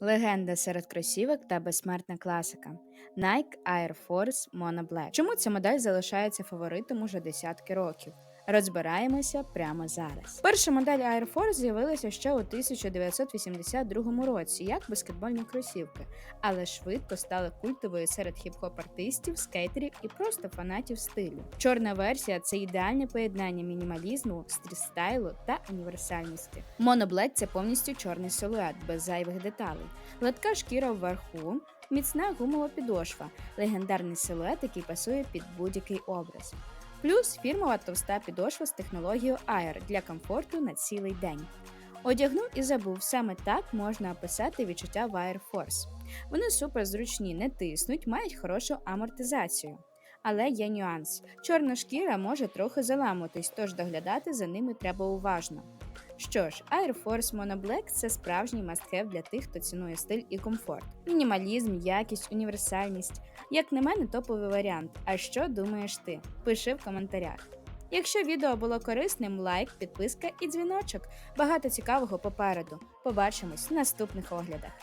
Легенда серед кросівок та безсмертна класика Nike Air Force Mono Black. Чому ця модель залишається фаворитом уже десятки років? Розбираємося прямо зараз. Перша модель Air Force з'явилася ще у 1982 році як баскетбольні кросівки, але швидко стали культовою серед хіп-хоп артистів, скейтерів і просто фанатів стилю. Чорна версія це ідеальне поєднання мінімалізму, стрітстайлу та універсальності. Black – це повністю чорний силует без зайвих деталей. Гладка шкіра вверху, міцна гумова підошва, легендарний силует, який пасує під будь-який образ. Плюс фірмова товста підошва з технологією Air для комфорту на цілий день. Одягнув і забув саме так можна описати відчуття в Air Force. Вони супер зручні, не тиснуть, мають хорошу амортизацію. Але є нюанс: чорна шкіра може трохи заламутись, тож доглядати за ними треба уважно. Що ж, Air Force Mono Black – це справжній мастхев для тих, хто цінує стиль і комфорт. Мінімалізм, якість, універсальність. Як на мене, топовий варіант. А що думаєш ти? Пиши в коментарях. Якщо відео було корисним, лайк, підписка і дзвіночок. Багато цікавого попереду. Побачимось в наступних оглядах.